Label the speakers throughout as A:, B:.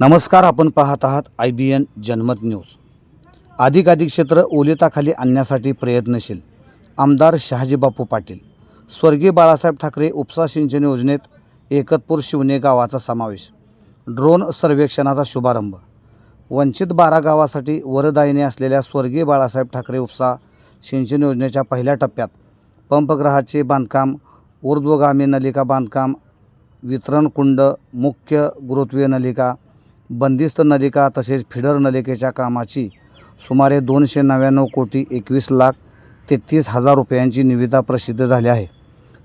A: नमस्कार आपण पाहत आहात I B N Janmat news. अधिकाधिक क्षेत्र ओलिताखाली आणण्यासाठी प्रयत्नशील आमदार शहाजीबापू पाटील स्वर्गीय बाळासाहेब ठाकरे उपसा सिंचन योजनेत एकतपूर शिवणे गावाचा समावेश ड्रोन सर्वेक्षणाचा शुभारंभ वंचित बारा गावासाठी वरदायिनी असलेल्या स्वर्गीय बाळासाहेब ठाकरे उपसा सिंचन योजनेच्या पहिल्या टप्प्यात पंपग्रहाचे बांधकाम ऊर्ध्वगामी नलिका बांधकाम वितरण कुंड मुख्य गुरुत्वीय नलिका बंदिस्त नलिका तसेच फिडर नलिकेच्या कामाची सुमारे दोनशे नव्याण्णव कोटी एकवीस लाख तेहतीस हजार रुपयांची निविदा प्रसिद्ध झाली आहे.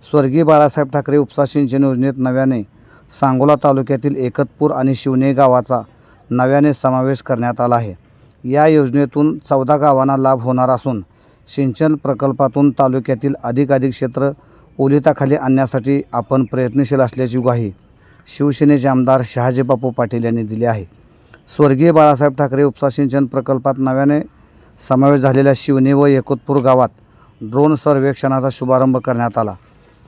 A: स्वर्गीय बाळासाहेब ठाकरे उपसा सिंचन योजनेत नव्याने सांगोला तालुक्यातील एकतपूर आणि शिवणे गावाचा नव्याने समावेश करण्यात आला आहे. या योजनेतून चौदा गावांना लाभ होणार असून सिंचन प्रकल्पातून तालुक्यातील अधिकाधिक क्षेत्र ओलिताखाली आणण्यासाठी आपण प्रयत्नशील असल्याची ग्वाही शिवसेनेचे आमदार शहाजीबापू पाटील यांनी दिली आहे. स्वर्गीय बाळासाहेब ठाकरे उपसा सिंचन प्रकल्पात नव्याने समावेश झालेल्या शिवने व एकोतपूर गावात ड्रोन सर्वेक्षणाचा शुभारंभ करण्यात आला.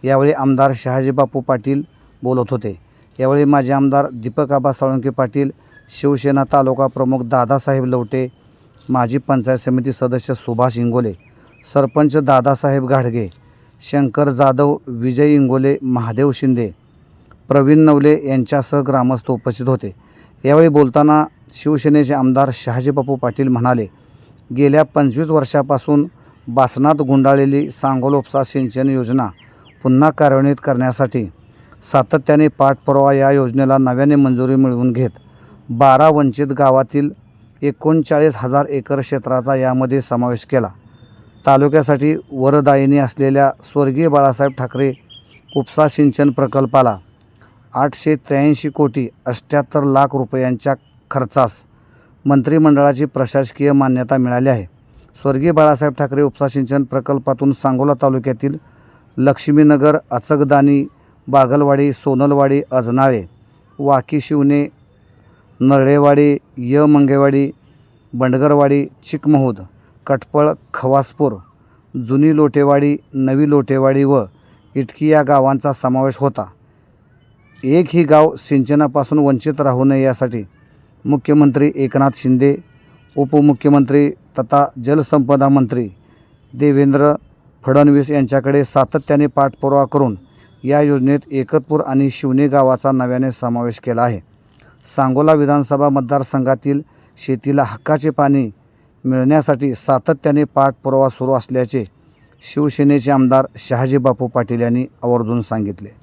A: यावेळी आमदार शहाजीबापू पाटील बोलत होते. यावेळी माजी आमदार दीपक आबा साळुंके पाटील शिवसेना तालुका प्रमुख दादासाहेब लवटे माजी पंचायत समिती सदस्य सुभाष इंगोले सरपंच दादासाहेब घाडगे शंकर जाधव विजय इंगोले महादेव शिंदे प्रवीण नवले यांच्यासह ग्रामस्थ उपस्थित होते. यावेळी बोलताना शिवसेनेचे आमदार शहाजीबापू पाटील म्हणाले गेल्या पंचवीस वर्षापासून बासनात गुंडाळलेली सांगोल उपसा सिंचन योजना पुन्हा कार्यान्वित करण्यासाठी सातत्याने पाठपुरावा या योजनेला नव्याने मंजुरी मिळवून घेत बारा वंचित गावातील एकोणचाळीस हजार एकर क्षेत्राचा यामध्ये समावेश केला. तालुक्यासाठी वरदायिनी असलेल्या स्वर्गीय बाळासाहेब ठाकरे उपसा सिंचन प्रकल्पाला आठशे त्र्याऐंशी कोटी अठ्ठ्याहत्तर लाख रुपयांच्या खर्चास मंत्रिमंडळाची प्रशासकीय मान्यता मिळाली आहे. स्वर्गीय बाळासाहेब ठाकरे उपसा सिंचन प्रकल्पातून सांगोला तालुक्यातील लक्ष्मीनगर अचकदानी बागलवाडी सोनलवाडी अजनाळे वाकी शिवणे नरळेवाडी य मंगेवाडी बंडगरवाडी चिकमहूद कटपळ खवासपूर जुनी लोटेवाडी नवी लोटेवाडी व इटकी या गावांचा समावेश होता. एक ही गाव सिंचनापासून वंचित राहू नये यासाठी मुख्यमंत्री एकनाथ शिंदे उपमुख्यमंत्री तथा जलसंपदा मंत्री देवेंद्र फडणवीस यांच्याकडे सातत्याने पाठपुरावा करून या योजनेत एकतपूर आणि शिवणे गावाचा नव्याने समावेश केला आहे. सांगोला विधानसभा मतदारसंघातील शेतीला हक्काचे पाणी मिळण्यासाठी सातत्याने पाठपुरावा सुरू असल्याचे शिवसेनेचे आमदार शहाजीबापू पाटील यांनी आवर्जून सांगितले.